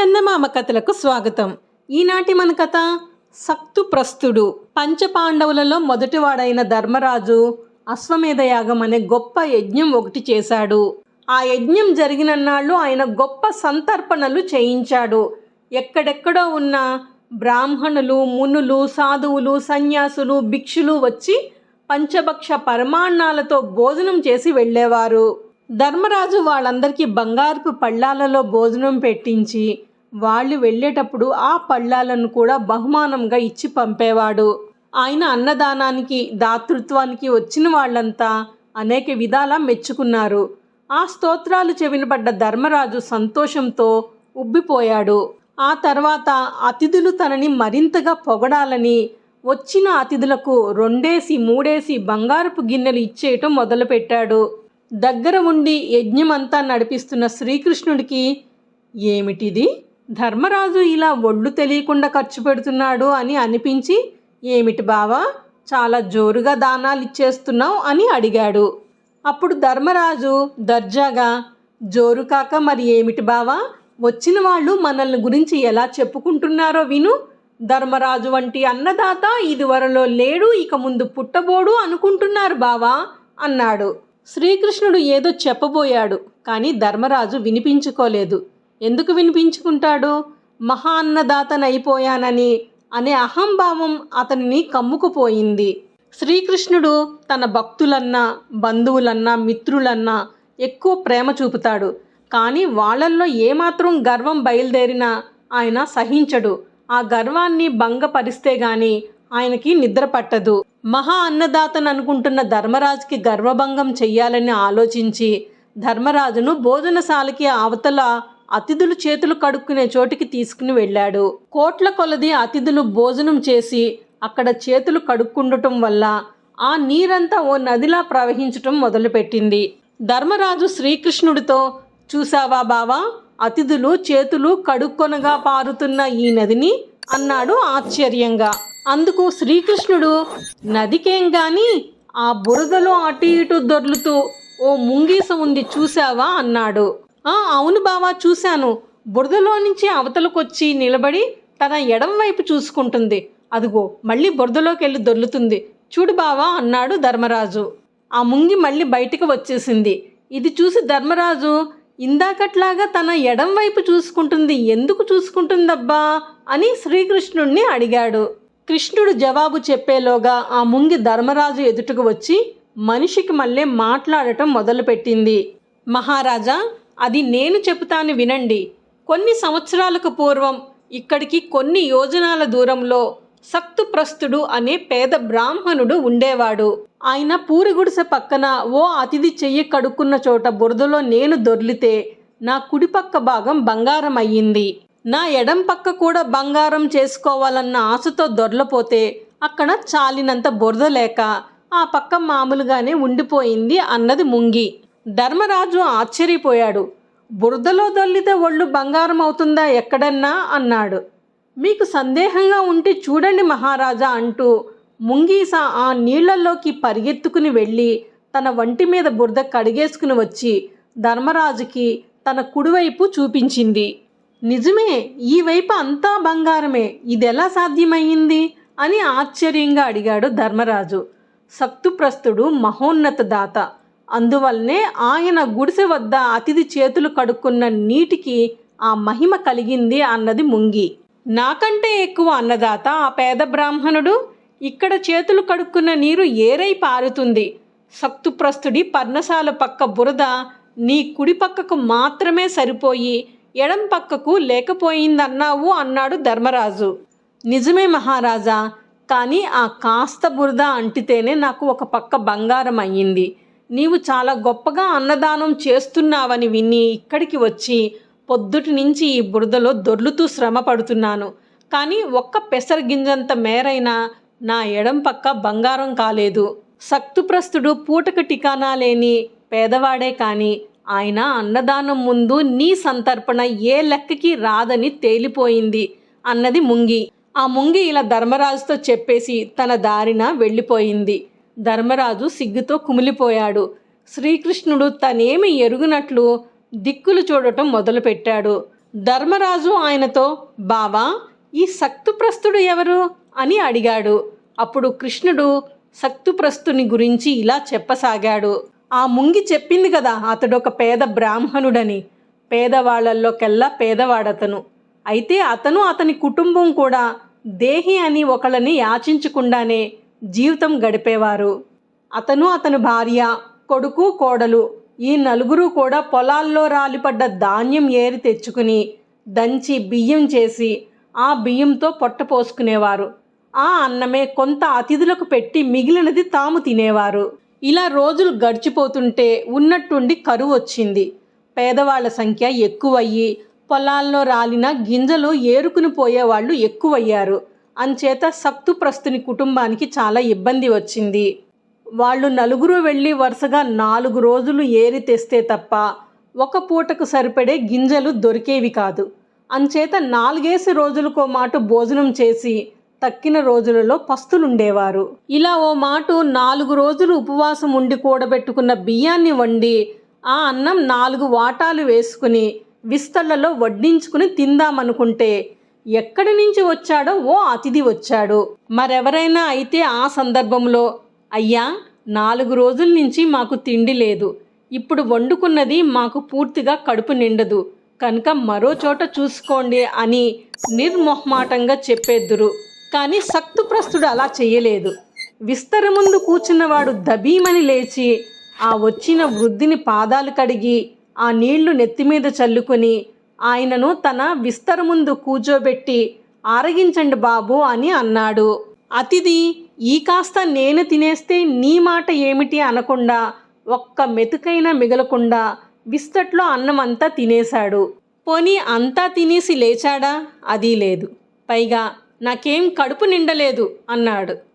చందమామ కథలకు స్వాగతం. ఈనాటి మన కథ సక్తుప్రస్తుడు పంచపాండవులలో మొదటివాడైన ధర్మరాజు అశ్వమేధ యాగం అనే గొప్ప యజ్ఞం ఒకటి చేశాడు. ఆ యజ్ఞం జరిగిన నాళ్ళు ఆయన గొప్ప సంతర్పణలు చేయించాడు. ఎక్కడెక్కడో ఉన్న బ్రాహ్మణులు మునులు సాధువులు సన్యాసులు భిక్షులు వచ్చి పంచభక్ష పరమాన్నాలతో భోజనం చేసి వెళ్ళేవారు. ధర్మరాజు వాళ్ళందరికీ బంగారపు పళ్ళాలలో భోజనం పెట్టించి వాళ్ళు వెళ్ళేటప్పుడు ఆ పళ్ళాలను కూడా బహుమానంగా ఇచ్చి పంపేవాడు. ఆయన అన్నదానానికి దాతృత్వానికి వచ్చిన వాళ్ళంతా అనేక విధాలా మెచ్చుకున్నారు. ఆ స్తోత్రాలు చెవినపడ్డ ధర్మరాజు సంతోషంతో ఉబ్బిపోయాడు. ఆ తర్వాత అతిథులు తనని మరింతగా పొగడాలని వచ్చిన అతిథులకు రెండేసి మూడేసి బంగారపు గిన్నెలు ఇచ్చేయటం మొదలుపెట్టాడు. దగ్గర ఉండి యజ్ఞమంతా నడిపిస్తున్న శ్రీకృష్ణుడికి ఏమిటిది? ధర్మరాజు ఇలా ఒళ్ళు తెలియకుండా ఖర్చు పెడుతున్నాడు అని అనిపించి ఏమిటి బావా చాలా జోరుగా దానాలు ఇచ్చేస్తున్నావు అని అడిగాడు. అప్పుడు ధర్మరాజు దర్జాగా జోరు కాక మరి ఏమిటి బావా వచ్చిన వాళ్ళు మనల్ని గురించి ఎలా చెప్పుకుంటున్నారో విను. ధర్మరాజు వంటి అన్నదాత ఇదివరలో లేడు ఇక ముందు పుట్టబోడు అనుకుంటున్నారు బావా అన్నాడు. శ్రీకృష్ణుడు ఏదో చెప్పబోయాడు కానీ ధర్మరాజు వినిపించుకోలేదు. ఎందుకు వినిపించుకుంటాడు? మహాన్నదాతనైపోయానని అనే అహంభావం అతనిని కమ్ముకుపోయింది. శ్రీకృష్ణుడు తన భక్తులన్నా బంధువులన్నా మిత్రులన్నా ఎక్కువ ప్రేమ చూపుతాడు. కానీ వాళ్ళల్లో ఏమాత్రం గర్వం బయలుదేరినా ఆయన సహించడు. ఆ గర్వాన్ని భంగపరిస్తే గాని ఆయనకి నిద్ర పట్టదు. మహా అన్నదాతను అనుకుంటున్న ధర్మరాజుకి గర్వభంగం చెయ్యాలని ఆలోచించి ధర్మరాజును భోజనశాలకి అవతల అతిథులు చేతులు కడుక్కునే చోటికి తీసుకుని వెళ్ళాడు. కోట్ల కొలది అతిథులు భోజనం చేసి అక్కడ చేతులు కడుక్కుండటం వల్ల ఆ నీరంతా ఓ నదిలా ప్రవహించటం మొదలుపెట్టింది. ధర్మరాజు శ్రీకృష్ణుడితో చూసావా బావా అతిథులు చేతులు కడుక్కొనగా పారుతున్న ఈ నదిని అన్నాడు ఆశ్చర్యంగా. అందుకు శ్రీకృష్ణుడు నదికేం గాని ఆ బురదలో అటు ఇటు దొర్లుతూ ఓ ముంగీస ఉంది చూసావా అన్నాడు. అవును బావా చూశాను. బురదలో నుంచి అవతలకొచ్చి నిలబడి తన ఎడం వైపు చూసుకుంటుంది. అదిగో మళ్ళీ బురదలోకి వెళ్ళి దొర్లుతుంది. చూడు బావా అన్నాడు ధర్మరాజు. ఆ ముంగి మళ్ళీ బయటికి వచ్చేసింది. ఇది చూసి ధర్మరాజు ఇందాకట్లాగా తన ఎడం వైపు చూసుకుంటుంది. ఎందుకు చూసుకుంటుందబ్బా అని శ్రీకృష్ణుణ్ణి అడిగాడు. కృష్ణుడు జవాబు చెప్పేలోగా ఆ ముంగి ధర్మరాజు ఎదుటకు వచ్చి మనిషికి మళ్ళీ మాట్లాడటం మొదలుపెట్టింది. మహారాజా అది నేను చెబుతాను వినండి. కొన్ని సంవత్సరాలకు పూర్వం ఇక్కడికి కొన్ని యోజనాల దూరంలో సక్తుప్రస్తుడు అనే పేద బ్రాహ్మణుడు ఉండేవాడు. ఆయన పూరిగుడిసె పక్కన ఓ అతిథి చెయ్యి కడుక్కున్న చోట బురదలో నేను దొర్లితే నా కుడిపక్క భాగం బంగారం అయ్యింది నా ఎడం పక్క కూడా బంగారం చేసుకోవాలన్న ఆశతో దొర్లపోతే అక్కడ చాలినంత బురద లేక ఆ పక్క మామూలుగానే ఉండిపోయింది అన్నది ముంగి. ధర్మరాజు ఆశ్చర్యపోయాడు. బురదలో దొల్లితే ఒళ్ళు బంగారం అవుతుందా ఎక్కడన్నా? అన్నాడు. మీకు సందేహంగా ఉంటే చూడండి మహారాజా అంటూ ముంగీస ఆ నీళ్ళలోకి పరిగెత్తుకుని వెళ్ళి తన వంటి మీద బురద కడిగేసుకుని వచ్చి ధర్మరాజుకి తన కుడివైపు చూపించింది. నిజమే ఈ వైపు అంతా బంగారమే ఇది ఎలా సాధ్యమయ్యింది అని ఆశ్చర్యంగా అడిగాడు ధర్మరాజు. సక్తుప్రస్తుడు మహోన్నత దాత. అందువల్లనే ఆయన గుడిసె వద్ద అతిథి చేతులు కడుక్కున్న నీటికి ఆ మహిమ కలిగింది అన్నది ముంగి. నాకంటే ఎక్కువ అన్నదాత ఆ పేద బ్రాహ్మణుడు ఇక్కడ చేతులు కడుక్కున్న నీరు ఏరై పారుతుంది. సక్తుప్రస్తుడి పర్ణశాల పక్క బురద నీ కుడి పక్కకు మాత్రమే సరిపోయి ఎడం పక్కకు లేకపోయిందన్నావు అన్నాడు ధర్మరాజు. నిజమే మహారాజా కానీ ఆ కాస్త బురద అంటితేనే నాకు ఒక పక్క బంగారం అయ్యింది. నీవు చాలా గొప్పగా అన్నదానం చేస్తున్నావని విని ఇక్కడికి వచ్చి పొద్దుటి నుంచి ఈ బురదలో దొర్లుతూ శ్రమ పడుతున్నాను. కానీ ఒక్క పెసర గింజంత మేరైనా నా ఎడం పక్క బంగారం కాలేదు. సక్తుప్రస్తుడు పూటక టికానా లేని పేదవాడే కానీ ఆయన అన్నదానం ముందు నీ సంతర్పణ ఏ లెక్కకి రాదని తేలిపోయింది అన్నది ముంగి. ఆ ముంగి ఇలా ధర్మరాజుతో చెప్పేసి తన దారిన వెళ్ళిపోయింది. ధర్మరాజు సిగ్గుతో కుమిలిపోయాడు. శ్రీకృష్ణుడు తనేమి ఎరుగునట్లు దిక్కులు చూడటం మొదలుపెట్టాడు. ధర్మరాజు ఆయనతో బావా ఈ సక్తుప్రస్తుడు ఎవరు? అని అడిగాడు. అప్పుడు కృష్ణుడు సక్తుప్రస్తుని గురించి ఇలా చెప్పసాగాడు. ఆ ముంగి చెప్పింది కదా అతడొక పేద బ్రాహ్మణుడని. పేదవాళ్ళల్లోకెల్లా పేదవాడతను. అయితే అతను అతని కుటుంబం కూడా దేహి అని ఒకళ్ళని యాచించకుండానే జీవితం గడిపేవారు. అతను అతని భార్య కొడుకు కోడలు ఈ నలుగురు కూడా పొలాల్లో రాలిపడ్డ ధాన్యం ఏరి తెచ్చుకుని దంచి బియ్యం చేసి ఆ బియ్యంతో పొట్ట పోసుకునేవారు. ఆ అన్నమే కొంత అతిథులకు పెట్టి మిగిలినది తాము తినేవారు. ఇలా రోజులు గడిచిపోతుంటే ఉన్నట్టుండి కరువు వచ్చింది. పేదవాళ్ళ సంఖ్య ఎక్కువయ్యి పొలాల్లో రాలిన గింజలు ఏరుకుని పోయేవాళ్ళు ఎక్కువయ్యారు. అంచేత సక్తుప్రస్తుని కుటుంబానికి చాలా ఇబ్బంది వచ్చింది. వాళ్ళు నలుగురు వెళ్ళి వరుసగా నాలుగు రోజులు ఏరి తెస్తే తప్ప ఒక పూటకు సరిపడే గింజలు దొరికేవి కాదు. అంచేత నాలుగేసి రోజులకో మాట భోజనం చేసి తక్కిన రోజులలో పస్తులుండేవారు. ఇలా ఓ మాట నాలుగు రోజులు ఉపవాసం ఉండి కూడబెట్టుకున్న బియ్యాన్ని వండి ఆ అన్నం నాలుగు వాటాలు వేసుకుని విస్తళ్ళలో వడ్డించుకుని తిందామనుకుంటే ఎక్కడి నుంచి వచ్చాడో ఓ అతిథి వచ్చాడు. మరెవరైనా అయితే ఆ సందర్భంలో అయ్యా నాలుగు రోజుల నుంచి మాకు తిండి లేదు. ఇప్పుడు వండుకున్నది మాకు పూర్తిగా కడుపు నిండదు. కనుక మరో చోట చూసుకోండి అని నిర్మొహమాటంగా చెప్పేద్దురు. కానీ సక్తుప్రస్తుడు అలా చేయలేదు విస్తర ముందు కూర్చున్నవాడు దబీమని లేచి ఆ వచ్చిన వృద్ధిని పాదాలు కడిగి ఆ నీళ్ళు నెత్తిమీద చల్లుకొని ఆయనను తన విస్తర ముందు కూర్చోబెట్టి ఆరగించండి బాబు అని అన్నాడు. అతిథి ఈ కాస్త నేను తినేస్తే నీ మాట ఏమిటి అనకుండా ఒక్క మెతుకైనా మిగలకుండా విస్తట్లో అన్నం అంతా తినేశాడు. పోనీ అంతా తినేసి లేచాడా? అది లేదు. పైగా నాకేం కడుపు నిండలేదు అన్నాడు.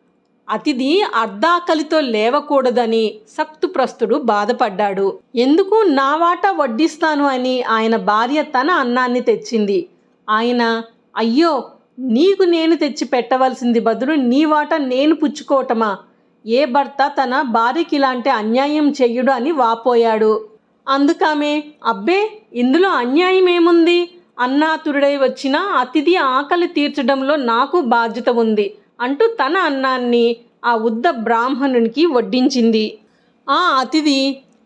అతిథి అర్ధాకలితో లేవకూడదని సప్తుప్రస్తుడు బాధపడ్డాడు. ఎందుకు నా వాటా వడ్డిస్తాను అని ఆయన భార్య తన అన్నాన్ని తెచ్చింది. ఆయన అయ్యో నీకు నేను తెచ్చి పెట్టవలసింది బదులు నీ వాటా నేను పుచ్చుకోవటమా? ఏ భర్త తన భార్యకి ఇలాంటి అన్యాయం చెయ్యడు అని వాపోయాడు. అందుకామె అబ్బే ఇందులో అన్యాయం ఏముంది? అన్నాతురుడై వచ్చిన అతిథి ఆకలి తీర్చడంలో నాకు బాధ్యత ఉంది. అంటూ తన అన్నాన్ని ఆ ఉద్ద బ్రాహ్మణునికి వడ్డించింది. ఆ అతిథి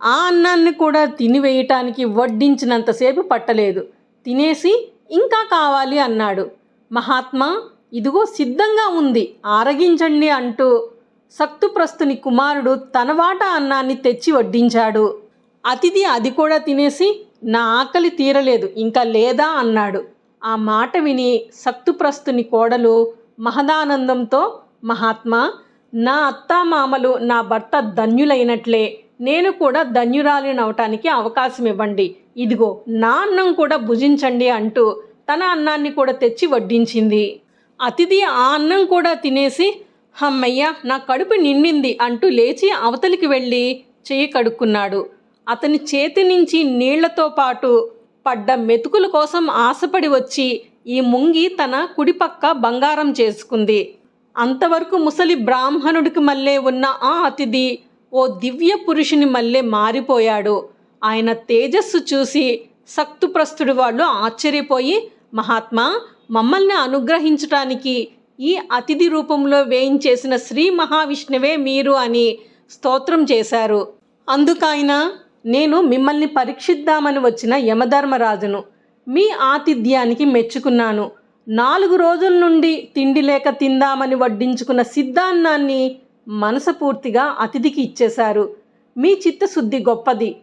ఆ అన్నాన్ని కూడా తినివేయటానికి వడ్డించినంతసేపు పట్టలేదు. తినేసి ఇంకా కావాలి అన్నాడు. మహాత్మా ఇదిగో సిద్ధంగా ఉంది ఆరగించండి అంటూ సక్తుప్రస్తుని కుమారుడు తన వాటా అన్నాన్ని తెచ్చి వడ్డించాడు. అతిథి అది కూడా తినేసి నా ఆకలి తీరలేదు ఇంకా లేదా అన్నాడు. ఆ మాట విని సక్తుప్రస్తుని కోడలు మహదానందంతో మహాత్మా నా అత్తామామలు నా భర్త ధన్యులైనట్లే. నేను కూడా ధన్యురాలినవటానికి అవకాశం ఇవ్వండి. ఇదిగో నా అన్నం కూడా భుజించండి అంటూ తన అన్నాన్ని కూడా తెచ్చి వడ్డించింది. అతిథి ఆ అన్నం కూడా తినేసి హమ్మయ్య నా కడుపు నిండింది అంటూ లేచి అవతలికి వెళ్ళి చేయి కడుక్కున్నాడు. అతని చేతి నుంచి నీళ్ళతో పాటు పడ్డ మెతుకుల కోసం ఆశపడి వచ్చి ఈ ముంగి తన కుడిపక్క బంగారం చేసుకుంది. అంతవరకు ముసలి బ్రాహ్మణుడికి మళ్ళీ ఉన్న ఆ అతిథి ఓ దివ్య పురుషుని మళ్ళీ మారిపోయాడు. ఆయన తేజస్సు చూసి సక్తుప్రస్తుడి వాళ్ళు ఆశ్చర్యపోయి మహాత్మా మమ్మల్ని అనుగ్రహించటానికి ఈ అతిథి రూపంలో వేయించేసిన శ్రీ మహావిష్ణువే మీరు అని స్తోత్రం చేశారు. అందుకైనా నేను మిమ్మల్ని పరీక్షిద్దామని వచ్చిన యమధర్మరాజును. మీ ఆతిథ్యానికి మెచ్చుకున్నాను. నాలుగు రోజుల నుండి తిండి లేక తిందామని వడ్డించుకున్న సిద్ధాన్నాన్ని మనసపూర్తిగా అతిథికి ఇచ్చేశారు. మీ చిత్తశుద్ధి గొప్పది.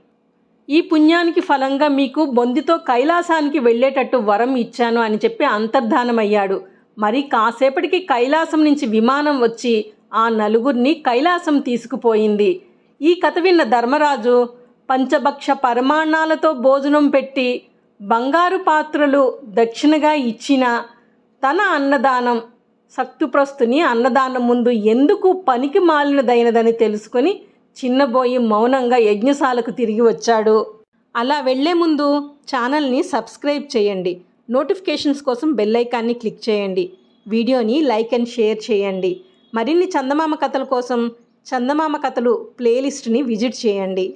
ఈ పుణ్యానికి ఫలంగా మీకు బొందితో కైలాసానికి వెళ్ళేటట్టు వరం ఇచ్చాను అని చెప్పి అంతర్ధానమయ్యాడు. మరి కాసేపటికి కైలాసం నుంచి విమానం వచ్చి ఆ నలుగురిని కైలాసం తీసుకుపోయింది. ఈ కథ విన్న ధర్మరాజు పంచభక్ష పరిమాణాలతో భోజనం పెట్టి బంగారు పాత్రలు దక్షిణగా ఇచ్చిన తన అన్నదానం సక్తుప్రస్తుని అన్నదానం ముందు ఎందుకు పనికి మాలినదైనదని తెలుసుకొని చిన్నబోయి మౌనంగా యజ్ఞశాలకు తిరిగి వచ్చాడు. అలా వెళ్ళే ముందు ఛానల్ని సబ్స్క్రైబ్ చేయండి. నోటిఫికేషన్స్ కోసం బెల్ ఐకాన్ని క్లిక్ చేయండి. వీడియోని లైక్ అండ్ షేర్ చేయండి. మరిన్ని చందమామ కథల కోసం చందమామ కథలు ప్లేలిస్ట్ని విజిట్ చేయండి.